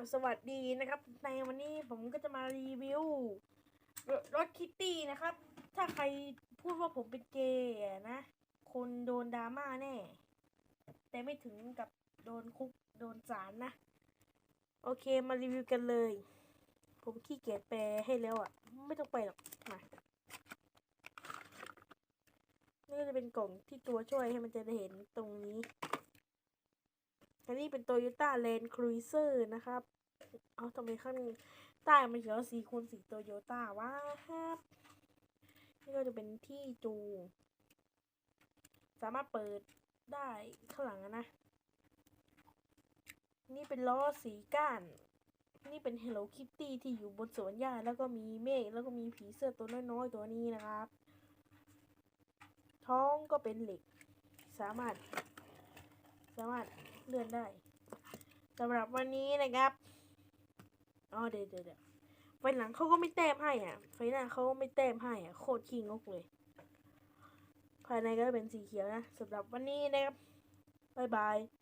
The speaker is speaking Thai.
บสวัสดีนะครับในวันนี้ผมก็จะมารีวิวรถคิตตี้นะครับ ถ้าใครพูดว่าผมเป็นเกย์นะ คนโดนดราม่าแน่ แต่ไม่ถึงกับโดนคุกโดนศาลนะ โอเคมารีวิวกันเลย ผมขี้เกียจแปลให้แล้วอะ ไม่ต้องไปหรอกมานี่จะเป็นกล่องที่ตัวช่วยให้มันจะได้เห็นตรงนี้ อันนี้เป็น Toyota Land Cruiser นะครับ เอาทำไมข้างใต้มันเขียนว่าสีคูณสีโตโยต้าวะครับนี่ก็จะเป็นที่จูงสามารถเปิดได้ข้างหลังนะ นี่เป็นล้อสีก้าน นี่เป็น Hello Kitty ที่อยู่บนสวนหญ้าแล้วก็มีเมฆแล้วก็มีผีเสื้อตัวน้อยๆตัวนี้นะครับ ท้องก็เป็นเหล็ก สามารถ เลื่อนได้สำหรับวันนี้นะครับอ๋อเดี๋ยวเดี๋ยววไฟหลังเขาก็ไม่แต้มให้อะ ไฟหน้าเขาก็ไม่แต้มให้อะ โคตรขี้งกเลย ภายในก็เป็นสีเขียวนะสำหรับวันนี้นะครับ บ๊ายบาย